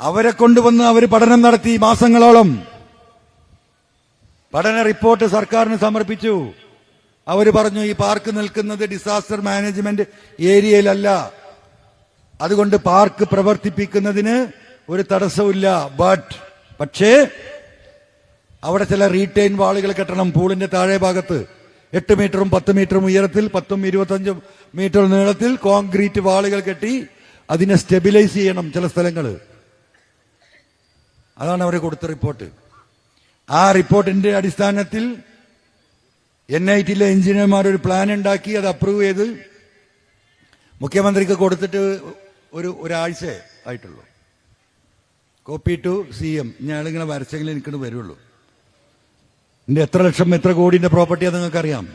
അവരെ കൊണ്ടുവന്ന് അവർ പഠനം നടത്തി മാസങ്ങളോളം. പഠന റിപ്പോർട്ട് സർക്കാരിന് സമർപ്പിച്ചു. അവർ പറഞ്ഞു ഈ പാർക്ക് നിൽക്കുന്നത് ഡിസാസ്റ്റർ മാനേജ്മെന്റ് ഏരിയയിലല്ല. അതുകൊണ്ട് പാർക്ക് പ്രവർത്തിപ്പിക്കുന്നതിന് ഒരു തടസ്സമില്ല ബട്ട് പക്ഷേ അവിടെ ചില റീറ്റെയിൻ വാളുകൾ കെട്ടണം പൂളിന്റെ താഴെ ഭാഗത്ത്. എട്ട് മീറ്ററും പത്ത് മീറ്ററും ഉയരത്തിൽ പത്തും ഇരുപത്തഞ്ചും മീറ്റർ നീളത്തിൽ കോൺക്രീറ്റ് വാളുകൾ കെട്ടി അതിനെ സ്റ്റെബിലൈസ് ചെയ്യണം ചില സ്ഥലങ്ങൾ അതാണ് അവർ കൊടുത്ത റിപ്പോർട്ട്. ആ റിപ്പോർട്ടിന്റെ അടിസ്ഥാനത്തിൽ എൻ ഐ ടിയിലെ എഞ്ചിനീയർമാർ ഒരു പ്ലാൻ ഉണ്ടാക്കി അത് അപ്രൂവ് ചെയ്ത് മുഖ്യമന്ത്രിക്ക് കൊടുത്തിട്ട് ഒരു ഒരാഴ്ച ആയിട്ടുള്ളൂ. Copy to C M. ഞാനിങ്ങനെ വരച്ചെങ്കിൽ എനിക്കിട്ട് വരുള്ളൂ. എന്റെ എത്ര ലക്ഷം എത്ര കോടിന്റെ പ്രോപ്പർട്ടിയാണ് നിങ്ങൾക്കറിയാം.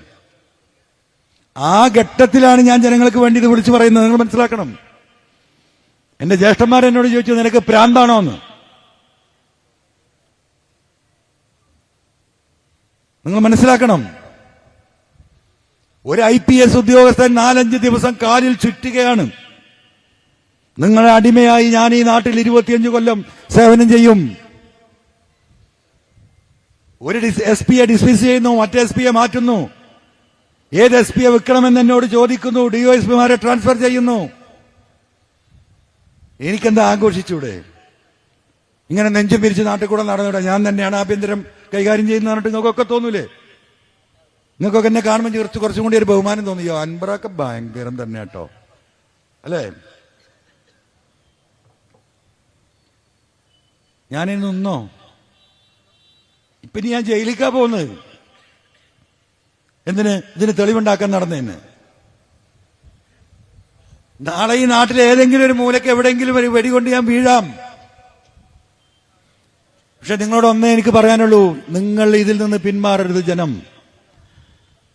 ആ ഘട്ടത്തിലാണ് ഞാൻ ജനങ്ങൾക്ക് വേണ്ടി ഇത് വിളിച്ചു പറയുന്നത്. നിങ്ങൾ മനസ്സിലാക്കണം. എന്റെ ജ്യേഷ്ഠന്മാർ എന്നോട് ചോദിച്ചു നിനക്ക് പ്രാന്താണോ? എന്ന്. നിങ്ങൾ മനസ്സിലാക്കണം. ഒരു ഐ പി എസ് ഉദ്യോഗസ്ഥൻ നാലഞ്ച് ദിവസം കാലിൽ ചുറ്റുകയാണ്. നിങ്ങളെ അടിമയായി ഞാൻ ഈ നാട്ടിൽ ഇരുപത്തിയഞ്ച് കൊല്ലം സേവനം ചെയ്യും. ഒരു എസ് പിയെ ഡിസ്മിസ് ചെയ്യുന്നു മറ്റേ എസ് പിയെ മാറ്റുന്നു. ഏത് എസ് പിയെ വെക്കണമെന്ന് എന്നോട് ചോദിക്കുന്നു ഡിഒഎസ്പിമാരെ ട്രാൻസ്ഫർ ചെയ്യുന്നു. എനിക്കെന്താ ആഘോഷിച്ചൂടെ? ഇങ്ങനെ നെഞ്ചും പിരിച്ച് നാട്ടിൽ കൂടെ നടന്നൂടെ ഞാൻ തന്നെയാണ് ആഭ്യന്തരം കൈകാര്യം ചെയ്യുന്ന പറഞ്ഞിട്ട് നിങ്ങൾക്കൊക്കെ തോന്നൂലേ? നിങ്ങൾക്കൊക്കെ എന്നെ കാണുമ്പോൾ കുറച്ച് കുറച്ചും കൂടി ഒരു ബഹുമാനം തോന്നിയോ അൻപറൊക്കെ ഭയങ്കരം തന്നെ കേട്ടോ. അല്ലേ? ഞാനിന്ന് നിന്നോ? ഇപ്പൊ ഞാൻ ജയിലിക്കാ പോകുന്നത്. എന്തിന്? ഇതിന് തെളിവുണ്ടാക്കാൻ നടന്നതിന് നാളെ ഈ നാട്ടിലെ ഏതെങ്കിലും ഒരു മൂലക്ക് എവിടെയെങ്കിലും ഒരു വെടികൊണ്ട് ഞാൻ വീഴാം. പക്ഷെ നിങ്ങളോട് ഒന്നേ എനിക്ക് പറയാനുള്ളൂ. നിങ്ങൾ ഇതിൽ നിന്ന് പിന്മാറരുത് ജനം.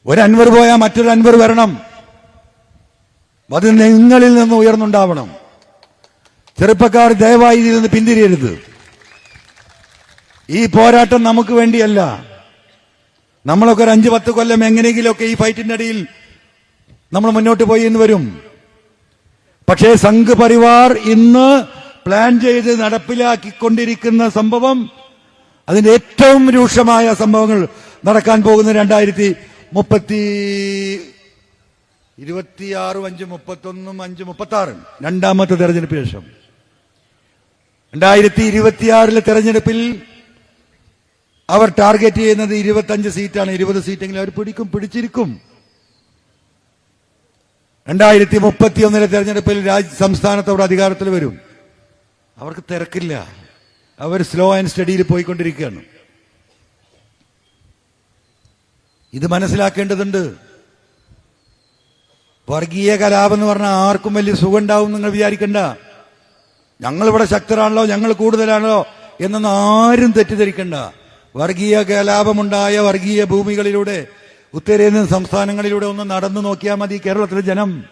ഒരു അൻവർ പോയാൽ മറ്റൊരു അൻവർ വരണം. അത് നിങ്ങളിൽ നിന്ന് ഉയർന്നുണ്ടാവണം. ചെറുപ്പക്കാർ ദയവായി ഇതിൽ നിന്ന് പിന്തിരിയരുത്. ഈ പോരാട്ടം നമുക്ക് വേണ്ടിയല്ല. നമ്മളൊക്കെ ഒരു അഞ്ച് പത്ത് കൊല്ലം എങ്ങനെയെങ്കിലുമൊക്കെ ഈ ഫൈറ്റിന്റെ അടിയിൽ നമ്മൾ മുന്നോട്ട് പോയി എന്ന് വരും. പക്ഷേ സംഘ് പരിവാർ ഇന്ന് പ്ലാൻ ചെയ്ത് നടപ്പിലാക്കിക്കൊണ്ടിരിക്കുന്ന സംഭവം അതിന്റെ ഏറ്റവും രൂക്ഷമായ സംഭവങ്ങൾ നടക്കാൻ പോകുന്ന രണ്ടായിരത്തി മുപ്പത്തി ഇരുപത്തിയാറും അഞ്ച് മുപ്പത്തൊന്നും അഞ്ച് മുപ്പത്തി ആറും രണ്ടാമത്തെ തെരഞ്ഞെടുപ്പിന് ശേഷം. രണ്ടായിരത്തി ഇരുപത്തിയാറിലെ തെരഞ്ഞെടുപ്പിൽ അവർ ടാർഗറ്റ് ചെയ്യുന്നത് ഇരുപത്തഞ്ച് സീറ്റാണ്. ഇരുപത് സീറ്റെങ്കിലും അവർ പിടിക്കും പിടിച്ചിരിക്കും. രണ്ടായിരത്തി മുപ്പത്തി ഒന്നിലെ തെരഞ്ഞെടുപ്പിൽ രാജ് സംസ്ഥാനത്തോട് അധികാരത്തിൽ വരും. അവർക്ക് തിരക്കില്ല. അവർ സ്ലോ ആൻഡ് സ്റ്റഡിയിൽ പോയിക്കൊണ്ടിരിക്കുകയാണ്. ഇത് മനസ്സിലാക്കേണ്ടതുണ്ട്. വർഗീയ കലാപം എന്ന് പറഞ്ഞാൽ ആർക്കും വലിയ സുഖം ഉണ്ടാവും നിങ്ങൾ വിചാരിക്കണ്ട. ഞങ്ങളിവിടെ ശക്തരാണല്ലോ ഞങ്ങൾ കൂടുതലാണല്ലോ എന്നൊന്നും ആരും തെറ്റിദ്ധരിക്കണ്ട. വർഗീയ കലാപമുണ്ടായ വർഗീയ ഭൂമികളിലൂടെ ഉത്തരേന്ത്യൻ സംസ്ഥാനങ്ങളിലൂടെ ഒന്ന് നടന്നു നോക്കിയാൽ മതി കേരളത്തിലെ ജനം.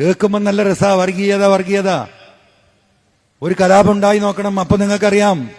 കേൾക്കുമ്പോൾ നല്ല രസാ വർഗീയത വർഗീയത. ഒരു കലാപം ഉണ്ടായി നോക്കണം. അപ്പൊ നിങ്ങൾക്കറിയാം